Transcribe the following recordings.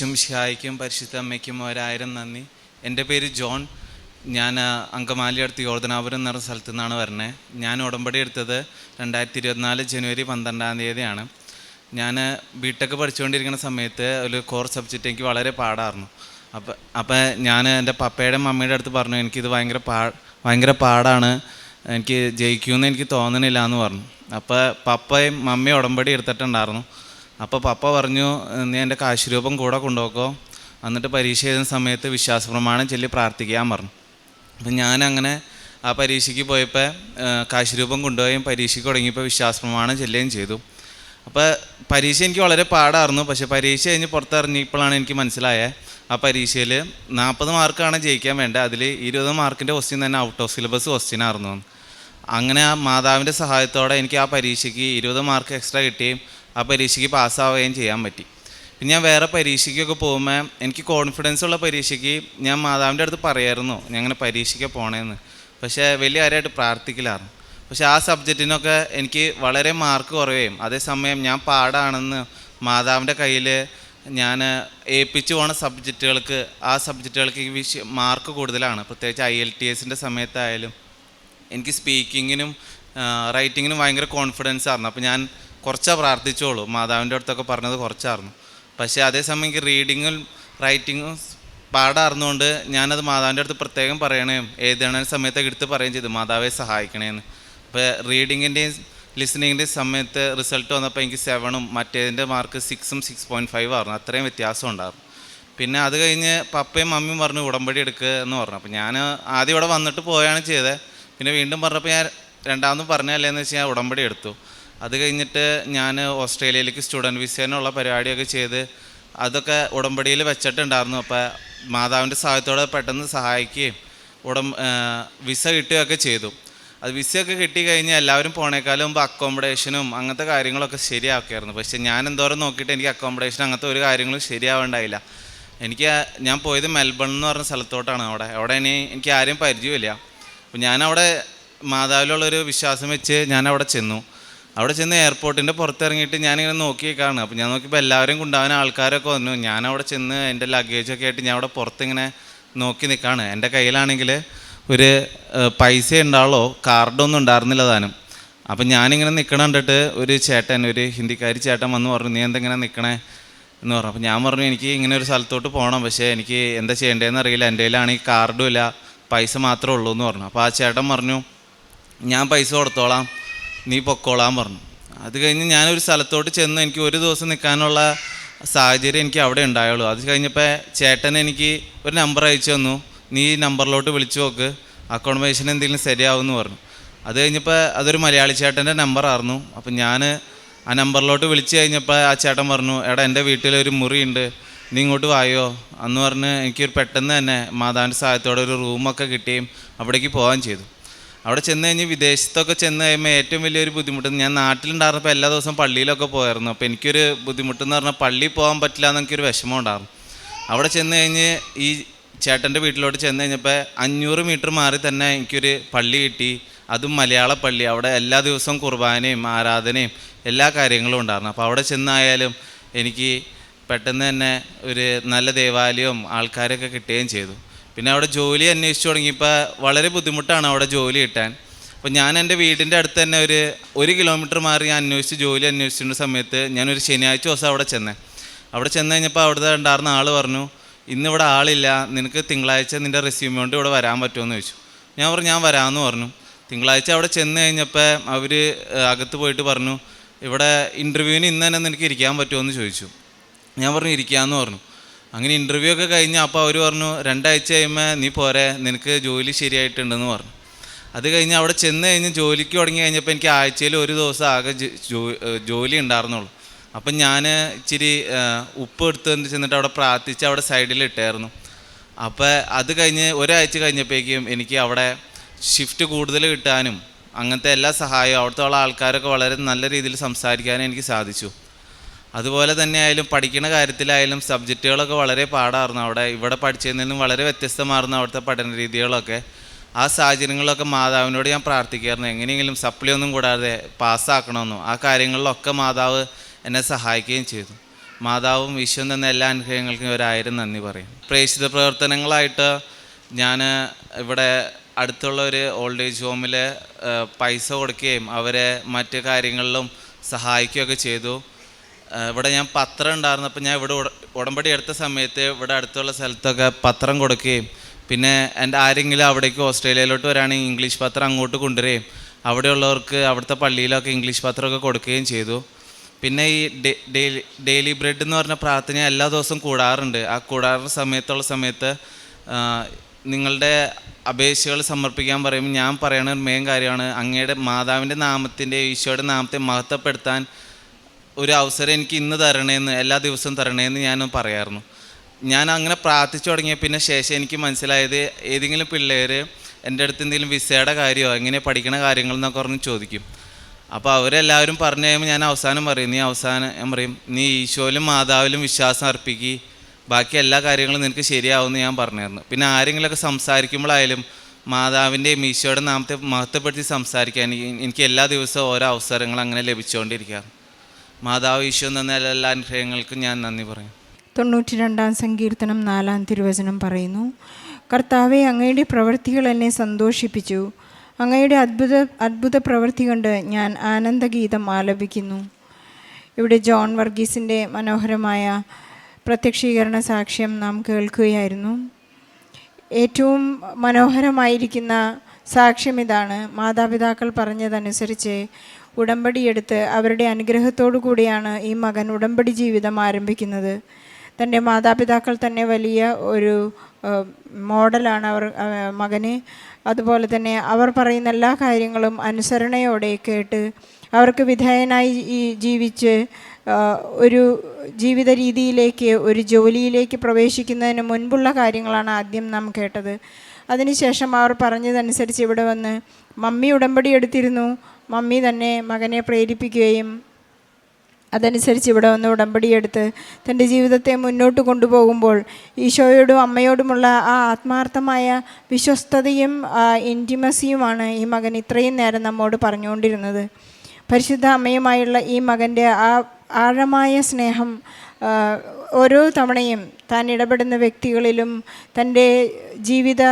ഈശും ഷിഹായിക്കും പരിശുദ്ധ അമ്മയ്ക്കും ഒരായിരം നന്ദി. എന്റെ പേര് ജോൺ. ഞാൻ അങ്കമാലി അടുത്ത് യോർദനാപുരം എന്ന് പറഞ്ഞ സ്ഥലത്തു നിന്നാണ് വരുന്നത് ഞാൻ ഉടമ്പടി എടുത്തത് രണ്ടായിരത്തി ഇരുപത്തിനാല് ജനുവരി പന്ത്രണ്ടാം തീയതിയാണ്. ഞാൻ ബിടെക് പഠിച്ചുകൊണ്ടിരിക്കുന്ന സമയത്ത് ഒരു കോർ സബ്ജക്റ്റ് എനിക്ക് വളരെ പാടായിരുന്നു അപ്പം അപ്പം ഞാൻ എന്റെ പപ്പയുടെ മമ്മിയുടെ അടുത്ത് പറഞ്ഞു എനിക്കിത് ഭയങ്കര പാ ഭയങ്കര പാടാണ്. എനിക്ക് ജയിക്കുമെന്ന് എനിക്ക് തോന്നണില്ല എന്ന് പറഞ്ഞു. അപ്പോൾ പപ്പയും മമ്മിയും ഉടമ്പടി എടുത്തിട്ടുണ്ടായിരുന്നു അപ്പോൾ പപ്പ പറഞ്ഞു നീ എന്റെ കാശുരൂപം കൂടെ കൊണ്ടുപോക്കോ. എന്നിട്ട് പരീക്ഷ എഴുതുന്ന സമയത്ത് വിശ്വാസ പ്രമാണം ചൊല്ലി പ്രാർത്ഥിക്കാൻ പറഞ്ഞു. അപ്പം ഞാനങ്ങനെ ആ പരീക്ഷയ്ക്ക് പോയപ്പോൾ കാശുരൂപം കൊണ്ടുപോയും പരീക്ഷയ്ക്ക് തുടങ്ങിയപ്പോൾ വിശ്വാസ പ്രമാണം ചെല്ലുകയും ചെയ്തു. അപ്പോൾ പരീക്ഷ എനിക്ക് വളരെ പാടായിരുന്നു. പക്ഷേ പരീക്ഷ കഴിഞ്ഞ് പുറത്തിറങ്ങിയപ്പോഴാണ് എനിക്ക് മനസ്സിലായത് ആ പരീക്ഷയിൽ നാൽപ്പത് മാർക്കാണ് ജയിക്കാൻ വേണ്ടത്. അതിൽ ഇരുപത് മാർക്കിന്റെ ക്വസ്റ്റ്യൻ തന്നെ ഔട്ട് ഓഫ് സിലബസ് ക്വസ്റ്റ്യൻ ആയിരുന്നു. അങ്ങനെ ആ മാതാവിന്റെ സഹായത്തോടെ എനിക്ക് ആ പരീക്ഷയ്ക്ക് ഇരുപത് മാർക്ക് എക്സ്ട്രാ കിട്ടുകയും ആ പരീക്ഷയ്ക്ക് പാസ്സാവുകയും ചെയ്യാൻ പറ്റി. പിന്നെ ഞാൻ വേറെ പരീക്ഷയ്ക്കൊക്കെ പോകുമ്പോൾ എനിക്ക് കോൺഫിഡൻസ് ഉള്ള പരീക്ഷയ്ക്ക് ഞാൻ മാതാവിന്റെ അടുത്ത് പറയായിരുന്നു ഞാൻ അങ്ങനെ പരീക്ഷയ്ക്ക് പോണേന്ന്. പക്ഷേ വലിയ കാര്യമായിട്ട് പ്രാർത്ഥിക്കില്ലായിരുന്നു. പക്ഷേ ആ സബ്ജക്റ്റിനൊക്കെ എനിക്ക് വളരെ മാർക്ക് കുറയുകയും അതേസമയം ഞാൻ പാടാണെന്ന് മാതാവിന്റെ കയ്യിൽ ഞാൻ ഏൽപ്പിച്ചു പോണ സബ്ജക്റ്റുകൾക്ക് ആ സബ്ജക്റ്റുകൾക്ക് മാർക്ക് കൂടുതലാണ്. പ്രത്യേകിച്ച് ഐ എൽ ടി എസിന്റെ സമയത്തായാലും എനിക്ക് സ്പീക്കിങ്ങിനും റൈറ്റിങ്ങിനും ഭയങ്കര കോൺഫിഡൻസ് ആയിരുന്നു. അപ്പോൾ ഞാൻ കുറച്ചാ പ്രാർത്ഥിച്ചോളൂ. മാതാവിന്റെ അടുത്തൊക്കെ പറഞ്ഞത് കുറച്ചായിരുന്നു. പക്ഷേ അതേസമയം എനിക്ക് റീഡിങ്ങും റൈറ്റിങ്ങും പാടായിരുന്നുകൊണ്ട് ഞാനത് മാതാവിന്റെ അടുത്ത് പ്രത്യേകം പറയണേയും എഴുതണ സമയത്തൊക്കെ എടുത്ത് പറയുകയും ചെയ്തു. മാതാവെ സഹായിക്കണേന്ന്. അപ്പോൾ റീഡിങ്ങിന്റെയും ലിസണിങ്ങിന്റെയും സമയത്ത് റിസൾട്ട് വന്നപ്പോൾ എനിക്ക് സെവനും മറ്റേതിന്റെ മാർക്ക് സിക്സും സിക്സ് പോയിന്റ് ഫൈവ് ആയിരുന്നു. അത്രയും വ്യത്യാസം ഉണ്ടായിരുന്നു. പിന്നെ അത് കഴിഞ്ഞ് പപ്പയും മമ്മിയും പറഞ്ഞു ഉടമ്പടി എടുക്കുക എന്ന് പറഞ്ഞു. അപ്പോൾ ഞാൻ ആദ്യം ഇവിടെ വന്നിട്ട് പോവുകയാണ് ചെയ്തത് പിന്നെ വീണ്ടും പറഞ്ഞപ്പോൾ ഞാൻ രണ്ടാമതും പറഞ്ഞല്ലേ എന്ന് വെച്ച് ഞാൻ ഉടമ്പടി എടുത്തു. അത് കഴിഞ്ഞിട്ട് ഞാൻ ഓസ്ട്രേലിയയിലേക്ക് സ്റ്റുഡന്റ് വിസേനുള്ള പരിപാടിയൊക്കെ ചെയ്ത് അതൊക്കെ ഉടമ്പടിയിൽ വെച്ചിട്ടുണ്ടായിരുന്നു. അപ്പോൾ മാതാവിന്റെ സഹായത്തോടെ പെട്ടെന്ന് സഹായിക്കുകയും ഉടം വിസ കിട്ടുകയൊക്കെ ചെയ്തു. അത് വിസയൊക്കെ കിട്ടി കഴിഞ്ഞാൽ എല്ലാവരും പോണേക്കാളും മുമ്പ് അക്കോമഡേഷനും അങ്ങനത്തെ കാര്യങ്ങളൊക്കെ ശരിയാക്കിയായിരുന്നു. പക്ഷേ ഞാൻ എന്തോരം നോക്കിയിട്ട് എനിക്ക് അക്കോമഡേഷൻ അങ്ങനത്തെ ഒരു കാര്യങ്ങളും ശരിയാവേണ്ടായില്ല. എനിക്ക് ഞാൻ പോയത് മെൽബൺ എന്ന് പറഞ്ഞ സ്ഥലത്തോട്ടാണ് അവിടെ. അവിടെ ഇനി എനിക്ക് ആരെയും പരിചയമില്ല അപ്പോൾ ഞാനവിടെ മാതാവിലുള്ളൊരു വിശ്വാസം വെച്ച് ഞാൻ അവിടെ ചെന്നു. അവിടെ ചെന്ന് എയർപോർട്ടിന്റെ പുറത്തിറങ്ങിയിട്ട് ഞാനിങ്ങനെ നോക്കിയേക്കാണ്. അപ്പോൾ ഞാൻ നോക്കിയപ്പോൾ എല്ലാവരും കൊണ്ടാവുന്ന ആൾക്കാരൊക്കെ വന്നു. ഞാൻ ചെന്ന് എന്റെ ലഗേജൊക്കെ ആയിട്ട് ഞാൻ അവിടെ പുറത്തിങ്ങനെ നോക്കി നിൽക്കുകയാണ് എന്റെ കയ്യിലാണെങ്കിൽ ഒരു പൈസ ഉണ്ടാവുള്ളോ കാർഡൊന്നും ഉണ്ടായിരുന്നില്ല താനും. അപ്പം ഞാനിങ്ങനെ നിൽക്കണം കണ്ടിട്ട് ഒരു ചേട്ടൻ ഒരു ഹിന്ദിക്കാരി ചേട്ടൻ വന്ന് പറഞ്ഞു നീ എന്തെങ്ങനെ നിൽക്കണേ എന്ന് പറഞ്ഞു. അപ്പോൾ ഞാൻ പറഞ്ഞു എനിക്ക് ഇങ്ങനെ ഒരു സ്ഥലത്തോട്ട് പോകണം പക്ഷേ എനിക്ക് എന്താ ചെയ്യേണ്ടതെന്ന് അറിയില്ല. എന്റെ കയ്യിലാണെങ്കിൽ കാർഡും ഇല്ല. പൈസ മാത്രമേ ഉള്ളൂ എന്ന് പറഞ്ഞു. അപ്പോൾ ആ ചേട്ടൻ പറഞ്ഞു ഞാൻ പൈസ കൊടുത്തോളാം നീ പൊക്കോളാൻ പറഞ്ഞു. അത് കഴിഞ്ഞ് ഞാനൊരു സ്ഥലത്തോട്ട് ചെന്ന് എനിക്ക് ഒരു ദിവസം നിൽക്കാനുള്ള സാഹചര്യം എനിക്ക് അവിടെ ഉണ്ടായുള്ളൂ. അത് കഴിഞ്ഞപ്പോൾ ചേട്ടൻ എനിക്ക് ഒരു നമ്പർ അയച്ചു തന്നു. നീ ഈ നമ്പറിലോട്ട് വിളിച്ചു നോക്ക് അക്കോമഡേഷൻ എന്തെങ്കിലും ശരിയാവുമെന്ന് പറഞ്ഞു. അത് കഴിഞ്ഞപ്പോൾ അതൊരു മലയാളി ചേട്ടന്റെ നമ്പറായിരുന്നു അപ്പം ഞാൻ ആ നമ്പറിലോട്ട് വിളിച്ചു കഴിഞ്ഞപ്പോൾ ആ ചേട്ടൻ പറഞ്ഞു എടാ എന്റെ വീട്ടിലൊരു മുറിയുണ്ട്. നീ ഇങ്ങോട്ട് വായോ? അന്ന് പറഞ്ഞ് എനിക്കൊരു പെട്ടെന്ന് തന്നെ മാതാവിന്റെ സഹായത്തോടെ ഒരു റൂമൊക്കെ കിട്ടുകയും അവിടേക്ക് പോകാൻ ചെയ്തു. അവിടെ ചെന്ന് കഴിഞ്ഞ് വിദേശത്തൊക്കെ ചെന്ന് കഴിയുമ്പോൾ ഏറ്റവും വലിയൊരു ബുദ്ധിമുട്ട് ഞാൻ നാട്ടിലുണ്ടായിരുന്നപ്പോൾ എല്ലാ ദിവസവും പള്ളിയിലൊക്കെ പോയായിരുന്നു. അപ്പോൾ എനിക്കൊരു ബുദ്ധിമുട്ടെന്ന് പറഞ്ഞാൽ പള്ളിയിൽ പോകാൻ പറ്റില്ല എന്ന് എനിക്കൊരു വിഷമം ഉണ്ടായിരുന്നു. അവിടെ ചെന്ന് കഴിഞ്ഞ് ഈ ചേട്ടന്റെ വീട്ടിലോട്ട് ചെന്ന് കഴിഞ്ഞപ്പോൾ അഞ്ഞൂറ് മീറ്റർ മാറി തന്നെ എനിക്കൊരു പള്ളി കിട്ടി. അതും മലയാള പള്ളി. അവിടെ എല്ലാ ദിവസവും കുർബാനയും ആരാധനയും എല്ലാ കാര്യങ്ങളും ഉണ്ടായിരുന്നു. അപ്പോൾ അവിടെ ചെന്നായാലും എനിക്ക് പെട്ടെന്ന് തന്നെ ഒരു നല്ല ദേവാലയവും ആൾക്കാരൊക്കെ കിട്ടുകയും ചെയ്തു. പിന്നെ അവിടെ ജോലി അന്വേഷിച്ചു തുടങ്ങിയപ്പോൾ വളരെ ബുദ്ധിമുട്ടാണ് അവിടെ ജോലി കിട്ടാൻ. അപ്പോൾ ഞാൻ എന്റെ വീടിന്റെ അടുത്ത് തന്നെ ഒരു ഒരു കിലോമീറ്റർ മാറി ഞാൻ അന്വേഷിച്ച് ജോലി അന്വേഷിച്ചിരുന്ന സമയത്ത് ഞാനൊരു ശനിയാഴ്ച ദിവസം അവിടെ ചെന്നേ. അവിടെ ചെന്ന് കഴിഞ്ഞപ്പോൾ അവിടുത്തെ ഉണ്ടായിരുന്ന ആൾ പറഞ്ഞു ഇന്നിവിടെ ആളില്ല നിനക്ക് തിങ്കളാഴ്ച നിന്റെ റെസ്യൂമ് കൊണ്ട് ഇവിടെ വരാൻ പറ്റുമെന്ന് ചോദിച്ചു. ഞാൻ പറഞ്ഞു ഞാൻ വരാമെന്ന് പറഞ്ഞു. തിങ്കളാഴ്ച അവിടെ ചെന്ന് കഴിഞ്ഞപ്പോൾ അവർ അകത്ത് പോയിട്ട് പറഞ്ഞു ഇവിടെ ഇന്റർവ്യൂവിന് ഇന്ന് തന്നെ നിനക്ക് ഇരിക്കാൻ പറ്റുമോ എന്ന് ചോദിച്ചു. ഞാൻ പറഞ്ഞു ഇരിക്കാമെന്ന് പറഞ്ഞു. അങ്ങനെ ഇന്റർവ്യൂ ഒക്കെ കഴിഞ്ഞ് അപ്പോൾ അവർ പറഞ്ഞു രണ്ടാഴ്ച കഴിയുമ്പോൾ നീ പോരെ നിനക്ക് ജോലി ശരിയായിട്ടുണ്ടെന്ന് പറഞ്ഞു. അത് കഴിഞ്ഞ് അവിടെ ചെന്ന് കഴിഞ്ഞ് ജോലിക്ക് തുടങ്ങി കഴിഞ്ഞപ്പോൾ എനിക്ക് ആഴ്ചയിൽ ഒരു ദിവസം ആകെ ജോലി ഉണ്ടായിരുന്നുള്ളൂ. അപ്പം ഞാൻ ഇച്ചിരി ഉപ്പ് എടുത്ത് ചെന്നിട്ട് അവിടെ പ്രാർത്ഥിച്ച് അവിടെ സൈഡിൽ ഇട്ടായിരുന്നു. അപ്പോൾ അത് കഴിഞ്ഞ് ഒരാഴ്ച കഴിഞ്ഞപ്പോഴേക്കും എനിക്ക് അവിടെ ഷിഫ്റ്റ് കൂടുതൽ കിട്ടാനും അങ്ങനത്തെ എല്ലാ സഹായവും അവിടുത്തെ ഉള്ള ആൾക്കാരൊക്കെ വളരെ നല്ല രീതിയിൽ സംസാരിക്കാനും എനിക്ക് സാധിച്ചു. അതുപോലെ തന്നെ ആയാലും പഠിക്കുന്ന കാര്യത്തിലായാലും സബ്ജക്റ്റുകളൊക്കെ വളരെ പാടായിരുന്നു അവിടെ ഇവിടെ പഠിച്ചതിൽ നിന്നും വളരെ വ്യത്യസ്തമായിരുന്നു അവിടുത്തെ പഠന രീതികളൊക്കെ ആ സാഹചര്യങ്ങളിലൊക്കെ മാതാവിനോട് ഞാൻ പ്രാർത്ഥിക്കായിരുന്നു എങ്ങനെയെങ്കിലും സപ്ലി ഒന്നും കൂടാതെ പാസ്സാക്കണമെന്നും. ആ കാര്യങ്ങളിലൊക്കെ മാതാവ് എന്നെ സഹായിക്കുകയും ചെയ്തു. മാതാവും വിശ്വം തന്ന എല്ലാ അനുഗ്രഹങ്ങൾക്കും ഒരായിരം നന്ദി പറയും. പ്രേക്ഷിത പ്രവർത്തനങ്ങളായിട്ട് ഞാൻ ഇവിടെ അടുത്തുള്ള ഒരു ഓൾഡ് ഏജ് ഹോമിൽ പൈസ കൊടുക്കുകയും അവരെ മറ്റ് കാര്യങ്ങളിലും സഹായിക്കുകയൊക്കെ ചെയ്തു. ഇവിടെ ഞാൻ പത്രം ഉണ്ടായിരുന്നപ്പോൾ ഞാൻ ഇവിടെ ഉട- ഉടമ്പടി എടുത്ത സമയത്ത് ഇവിടെ അടുത്തുള്ള സ്ഥലത്തൊക്കെ പത്രം കൊടുക്കുകയും പിന്നെ എന്റെ ആരെങ്കിലും അവിടേക്ക് ഓസ്ട്രേലിയയിലോട്ട് വരാണെങ്കിൽ ഇംഗ്ലീഷ് പത്രം അങ്ങോട്ട് കൊണ്ടുവരികയും അവിടെയുള്ളവർക്ക് അവിടുത്തെ പള്ളിയിലൊക്കെ ഇംഗ്ലീഷ് പത്രമൊക്കെ കൊടുക്കുകയും ചെയ്തു. പിന്നെ ഈ ഡെയിലി ഡെയിലി ബ്രെഡ് എന്ന് പറഞ്ഞ പ്രാർത്ഥന എല്ലാ ദിവസവും കൂടാറുണ്ട്. ആ കൂടാറുള്ള സമയത്തുള്ള സമയത്ത് നിങ്ങളുടെ അപേക്ഷകൾ സമർപ്പിക്കാൻ പറയുമ്പോൾ ഞാൻ പറയണ ഒരു മെയിൻ കാര്യമാണ് അങ്ങയുടെ മാതാവിന്റെ നാമത്തിന്റെ ഈശോയുടെ നാമത്തെ മഹത്വപ്പെടുത്താൻ ഒരു അവസരം എനിക്ക് ഇന്ന് തരണേന്ന് എല്ലാ ദിവസവും തരണേന്ന് ഞാൻ പറയായിരുന്നു ഞാൻ അങ്ങനെ പ്രാർത്ഥിച്ചു തുടങ്ങിയ പിന്നെ ശേഷം എനിക്ക് മനസ്സിലായത് ഏതെങ്കിലും പിള്ളേർ എന്റെ അടുത്ത് എന്തെങ്കിലും വിസയുടെ കാര്യമോ എങ്ങനെ പഠിക്കണ കാര്യങ്ങൾ എന്നൊക്കെ പറഞ്ഞ് ചോദിക്കും. അപ്പോൾ അവരെല്ലാവരും പറഞ്ഞു കഴിയുമ്പോൾ ഞാൻ അവസാനം പറയും നീ അവസാനം ഞാൻ പറയും നീ ഈശോയിലും മാതാവിലും വിശ്വാസം അർപ്പിക്കി. ബാക്കി എല്ലാ കാര്യങ്ങളും നിനക്ക് ശരിയാവുമെന്ന് ഞാൻ പറഞ്ഞായിരുന്നു പിന്നെ ആരെങ്കിലുമൊക്കെ സംസാരിക്കുമ്പോഴായാലും മാതാവിന്റെയും ഈശോയുടെ നാമത്തെ മഹത്വപ്പെടുത്തി സംസാരിക്കാൻ എനിക്ക് എല്ലാ ദിവസവും ഓരോ അവസരങ്ങൾ അങ്ങനെ ലഭിച്ചുകൊണ്ടിരിക്കുക മാതാവ് ഈശോ തന്ന എല്ലാ അനുഗ്രഹങ്ങൾക്കും ഞാൻ നന്ദി പറയും. തൊണ്ണൂറ്റി രണ്ടാം സങ്കീർത്തനം നാലാം തിരുവചനം പറയുന്നു കർത്താവെ അങ്ങയുടെ പ്രവൃത്തികൾ എന്നെ സന്തോഷിപ്പിച്ചു. അങ്ങയുടെ അത്ഭുത അത്ഭുത പ്രവൃത്തി കൊണ്ട് ഞാൻ ആനന്ദഗീതം ആലപിക്കുന്നു. ഇവിടെ ജോൺ വർഗീസിന്റെ മനോഹരമായ പ്രത്യക്ഷീകരണ സാക്ഷ്യം നാം കേൾക്കുകയായിരുന്നു. ഏറ്റവും മനോഹരമായിരിക്കുന്ന സാക്ഷ്യം ഇതാണ്. മാതാപിതാക്കൾ പറഞ്ഞതനുസരിച്ച് ഉടമ്പടിയെടുത്ത് അവരുടെ അനുഗ്രഹത്തോടു കൂടിയാണ് ഈ മകൻ ഉടമ്പടി ജീവിതം ആരംഭിക്കുന്നത്. തന്റെ മാതാപിതാക്കൾ തന്നെ വലിയ ഒരു മോഡലാണ് അവർ മകന്. അതുപോലെ തന്നെ അവർ പറയുന്ന എല്ലാ കാര്യങ്ങളും അനുസരണയോടെ കേട്ട് അവർക്ക് വിധേയനായി ജീവിച്ച് ഒരു ജീവിത രീതിയിലേക്ക് ഒരു ജോലിയിലേക്ക് പ്രവേശിക്കുന്നതിന് മുൻപുള്ള കാര്യങ്ങളാണ് ആദ്യം നാം കേട്ടത്. അതിനുശേഷം അവർ പറഞ്ഞതനുസരിച്ച് ഇവിടെ വന്ന് മമ്മി ഉടമ്പടി എടുത്തിരുന്നു മമ്മി തന്നെ മകനെ പ്രേരിപ്പിക്കുകയും അതനുസരിച്ച് ഇവിടെ വന്ന് ഉടമ്പടിയെടുത്ത് തന്റെ ജീവിതത്തെ മുന്നോട്ട് കൊണ്ടുപോകുമ്പോൾ ഈശോയോടും അമ്മയോടുമുള്ള ആ ആത്മാർത്ഥമായ വിശ്വസ്തതയും ഇന്റിമസിയുമാണ് ഈ മകൻ ഇത്രയും നേരം നമ്മോട് പറഞ്ഞുകൊണ്ടിരുന്നത്. പരിശുദ്ധ അമ്മയുമായുള്ള ഈ മകന്റെ ആ ആഴമായ സ്നേഹം ഓരോ തവണയും താൻ ഇടപെടുന്ന വ്യക്തികളിലും തന്റെ ജീവിത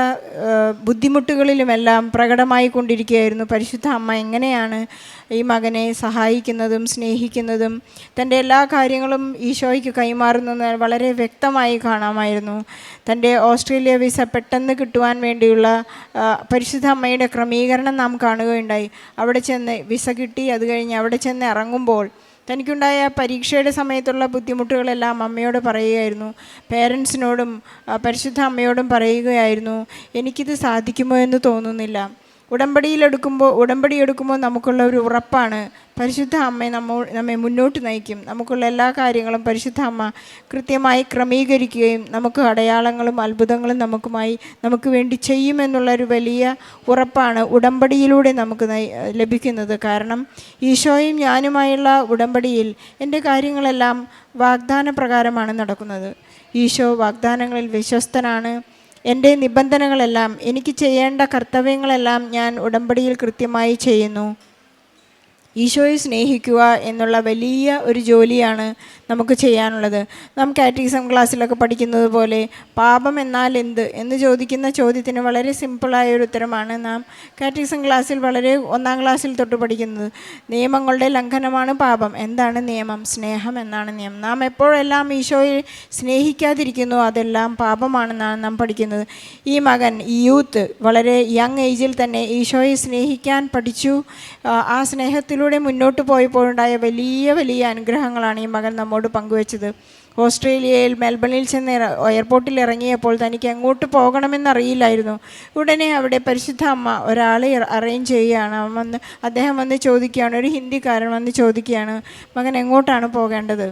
ബുദ്ധിമുട്ടുകളിലുമെല്ലാം പ്രകടമായി കൊണ്ടിരിക്കുകയായിരുന്നു. പരിശുദ്ധ അമ്മ എങ്ങനെയാണ് ഈ മകനെ സഹായിക്കുന്നതും സ്നേഹിക്കുന്നതും തന്റെ എല്ലാ കാര്യങ്ങളും ഈശോയ്ക്ക് കൈമാറുന്നത് വളരെ വ്യക്തമായി കാണാമായിരുന്നു. തന്റെ ഓസ്ട്രേലിയ വിസ പെട്ടെന്ന് കിട്ടുവാൻ വേണ്ടിയുള്ള പരിശുദ്ധ അമ്മയുടെ ക്രമീകരണം നാം കാണുകയുണ്ടായി. അവിടെ ചെന്ന് വിസ കിട്ടി അത് കഴിഞ്ഞ് അവിടെ ചെന്ന് ഇറങ്ങുമ്പോൾ തനിക്കുണ്ടായ പരീക്ഷയുടെ സമയത്തുള്ള ബുദ്ധിമുട്ടുകളെല്ലാം അമ്മയോട് പറയുകയായിരുന്നു. പേരൻസിനോടും പരിശുദ്ധ അമ്മയോടും പറയുകയായിരുന്നു എനിക്കിത് സാധിക്കുമോ എന്ന് തോന്നുന്നില്ല. ഉടമ്പടിയിലെടുക്കുമ്പോൾ ഉടമ്പടി എടുക്കുമ്പോൾ നമുക്കുള്ള ഒരു ഉറപ്പാണ്. പരിശുദ്ധ അമ്മ നമ്മ നമ്മെ മുന്നോട്ട് നയിക്കും. നമുക്കുള്ള എല്ലാ കാര്യങ്ങളും പരിശുദ്ധ അമ്മ കൃത്യമായി ക്രമീകരിക്കുകയും നമുക്ക് അടയാളങ്ങളും അത്ഭുതങ്ങളും നമുക്കുമായി നമുക്ക് വേണ്ടി ചെയ്യുമെന്നുള്ളൊരു വലിയ ഉറപ്പാണ് ഉടമ്പടിയിലൂടെ നമുക്ക് ലഭിക്കുന്നത്. കാരണം ഈശോയും ഞാനുമായുള്ള ഉടമ്പടിയിൽ എന്റെ കാര്യങ്ങളെല്ലാം വാഗ്ദാന പ്രകാരമാണ് നടക്കുന്നത്. ഈശോ വാഗ്ദാനങ്ങളിൽ വിശ്വസ്തനാണ്. എന്റെ നിബന്ധനകളെല്ലാം എനിക്ക് ചെയ്യേണ്ട കർത്തവ്യങ്ങളെല്ലാം ഞാൻ ഉടമ്പടിയിൽ കൃത്യമായി ചെയ്യുന്നു. ഈശോയെ സ്നേഹിക്കുക എന്നുള്ള വലിയ ഒരു ജോലിയാണ് നമുക്ക് ചെയ്യാനുള്ളത്. നാം കാറ്റീസം ക്ലാസ്സിലൊക്കെ പഠിക്കുന്നത് പോലെ പാപം എന്നാൽ എന്ത് എന്ന് ചോദിക്കുന്ന ചോദ്യത്തിന് വളരെ സിമ്പിളായ ഒരു ഉത്തരമാണ് നാം കാറ്റീസം ക്ലാസ്സിൽ വളരെ ഒന്നാം ക്ലാസ്സിൽ തൊട്ട് പഠിക്കുന്നത്. നിയമങ്ങളുടെ ലംഘനമാണ് പാപം. എന്താണ് നിയമം? സ്നേഹം എന്നാണ് നിയമം. നാം എപ്പോഴെല്ലാം ഈശോയെ സ്നേഹിക്കാതിരിക്കുന്നു അതെല്ലാം പാപമാണെന്നാണ് നാം പഠിക്കുന്നത്. ഈ മകൻ ഈ യൂത്ത് വളരെ യങ് ഏജിൽ തന്നെ ഈശോയെ സ്നേഹിക്കാൻ പഠിച്ചു. ആ, ആ സ്നേഹത്തിലൂടെ മുന്നോട്ട് പോയപ്പോഴുണ്ടായ വലിയ വലിയ അനുഗ്രഹങ്ങളാണ് ഈ മകൻ നമ്മോട് പങ്കുവച്ചത്. ഓസ്ട്രേലിയയിൽ മെൽബണിൽ ചെന്ന് എയർപോർട്ടിൽ ഇറങ്ങിയപ്പോൾ തനിക്ക് എങ്ങോട്ട് പോകണമെന്നറിയില്ലായിരുന്നു. ഉടനെ അവിടെ പരിശുദ്ധ അമ്മ ഒരാളെ അറേഞ്ച് ചെയ്യുകയാണ്. വന്ന് അദ്ദേഹം വന്ന് ചോദിക്കുകയാണ് ഒരു ഹിന്ദിക്കാരൻ വന്ന് ചോദിക്കുകയാണ് മകൻ എങ്ങോട്ടാണ് പോകേണ്ടത്?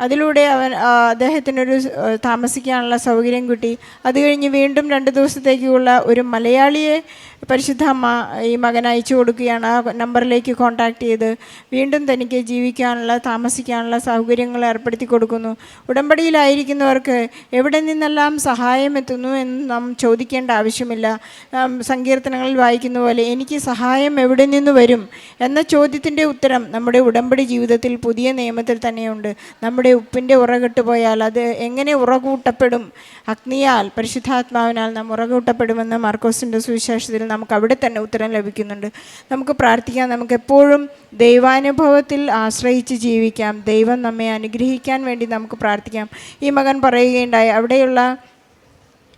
അതിലൂടെ അവൻ അദ്ദേഹത്തിനൊരു താമസിക്കാനുള്ള സൗകര്യം കിട്ടി. അത് കഴിഞ്ഞ് വീണ്ടും രണ്ട് ദിവസത്തേക്കുള്ള ഒരു മലയാളിയെ പരിശുദ്ധ അമ്മ ഈ മകൻ അയച്ചു കൊടുക്കുകയാണ്. ആ നമ്പറിലേക്ക് കോൺടാക്റ്റ് ചെയ്ത് വീണ്ടും തനിക്ക് ജീവിക്കാനുള്ള താമസിക്കാനുള്ള സൗകര്യങ്ങൾ ഏർപ്പെടുത്തി കൊടുക്കുന്നു. ഉടമ്പടിയിലായിരിക്കുന്നവർക്ക് എവിടെ നിന്നെല്ലാം സഹായം എത്തുന്നു എന്ന് നാം ചോദിക്കേണ്ട ആവശ്യമില്ല. സങ്കീർത്തനങ്ങളിൽ വായിക്കുന്ന പോലെ എനിക്ക് സഹായം എവിടെ നിന്ന് വരും എന്ന ചോദ്യത്തിന്റെ ഉത്തരം നമ്മുടെ ഉടമ്പടി ജീവിതത്തിൽ പുതിയ നിയമത്തിൽ തന്നെയുണ്ട്. നമ്മുടെ ഉപ്പിന്റെ ഉറകിട്ട് പോയാൽ അത് എങ്ങനെ ഉറകൂട്ടപ്പെടും? അഗ്നിയാൽ പരിശുദ്ധാത്മാവിനാൽ നാം ഉറകൂട്ടപ്പെടുമെന്ന് മാർക്കോസിന്റെ സുവിശേഷത്തിൽ നമുക്ക് അവിടെ തന്നെ ഉത്തരം ലഭിക്കുന്നുണ്ട്. നമുക്ക് പ്രാർത്ഥിക്കാം നമുക്ക് എപ്പോഴും ദൈവാനുഭവത്തിൽ ആശ്രയിച്ച് ജീവിക്കാം. ദൈവം നമ്മെ അനുഗ്രഹിക്കാൻ വേണ്ടി നമുക്ക് പ്രാർത്ഥിക്കാം. ഈ മകൻ പറയുകയുണ്ടായി അവിടെയുള്ള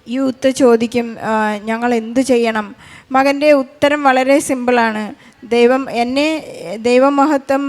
യൂത്ത് ചോദിക്കും ഞങ്ങൾ എന്ത് ചെയ്യണം? മകന്റെ ഉത്തരം വളരെ സിമ്പിളാണ്. ദൈവം എന്നെ ദൈവമഹത്വം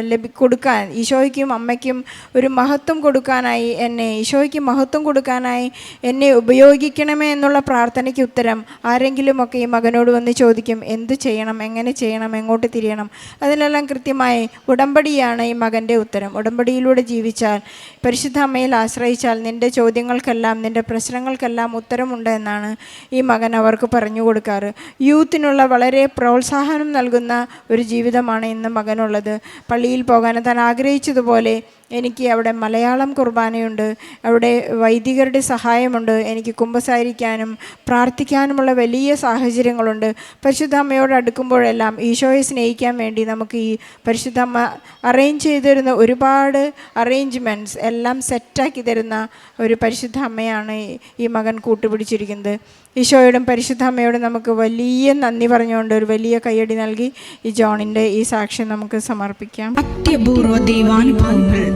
ലഭി കൊടുക്കാൻ ഈശോയ്ക്കും അമ്മയ്ക്കും ഒരു മഹത്വം കൊടുക്കാനായി എന്നെ ഈശോയ്ക്ക് മഹത്വം കൊടുക്കാനായി എന്നെ ഉപയോഗിക്കണമേ എന്നുള്ള പ്രാർത്ഥനയ്ക്ക് ഉത്തരം ആരെങ്കിലുമൊക്കെ ഈ മകനോട് വന്ന് ചോദിക്കും എന്ത് ചെയ്യണം? എങ്ങനെ ചെയ്യണം? എങ്ങോട്ട് തിരിയണം? അതിനെല്ലാം കൃത്യമായി ഉടമ്പടിയാണ് ഈ മകന്റെ ഉത്തരം. ഉടമ്പടിയിലൂടെ ജീവിച്ചാൽ പരിശുദ്ധ അമ്മയിൽ ആശ്രയിച്ചാൽ നിന്റെ ചോദ്യങ്ങൾക്കെല്ലാം നിന്റെ പ്രശ്നങ്ങൾക്കെല്ലാം ഉത്തരമുണ്ട് എന്നാണ് ഈ മകൻ അവർക്ക് പറഞ്ഞു കൊടുക്കാറ്. യൂത്തിനുള്ള വളരെ പ്രോത്സാഹനം നൽകുന്ന ഒരു ജീവിതമാണ് ഇന്ന് മകനുള്ളത്. പള്ളിയിൽ പോകാൻ താൻ ആഗ്രഹിച്ചതുപോലെ എനിക്ക് അവിടെ മലയാളം കുർബാനയുണ്ട് അവിടെ വൈദികരുടെ സഹായമുണ്ട് എനിക്ക് കുമ്പസാരിക്കാനും പ്രാർത്ഥിക്കാനുമുള്ള വലിയ സാഹചര്യങ്ങളുണ്ട്. പരിശുദ്ധ അമ്മയോട് അടുക്കുമ്പോഴെല്ലാം ഈശോയെ സ്നേഹിക്കാൻ വേണ്ടി നമുക്ക് ഈ പരിശുദ്ധ അമ്മ അറേഞ്ച് ചെയ്തിരുന്ന ഒരുപാട് അറേഞ്ച്മെന്റ്സ് എല്ലാം സെറ്റാക്കി തരുന്ന ഒരു പരിശുദ്ധ അമ്മയാണ് ഈ- മകൻ കൂട്ടുപിടിച്ചിരിക്കുന്നത്. ഈശോയോടും പരിശുദ്ധ അമ്മയോടും നമുക്ക് വലിയ നന്ദി പറഞ്ഞുകൊണ്ട് ഒരു വലിയ കയ്യടി നൽകി ഈ ജോണിന്റെ ഈ സാക്ഷ്യം നമുക്ക് സമർപ്പിക്കാം. അത്യപൂർവ ദൈവാനുഭവങ്ങൾ.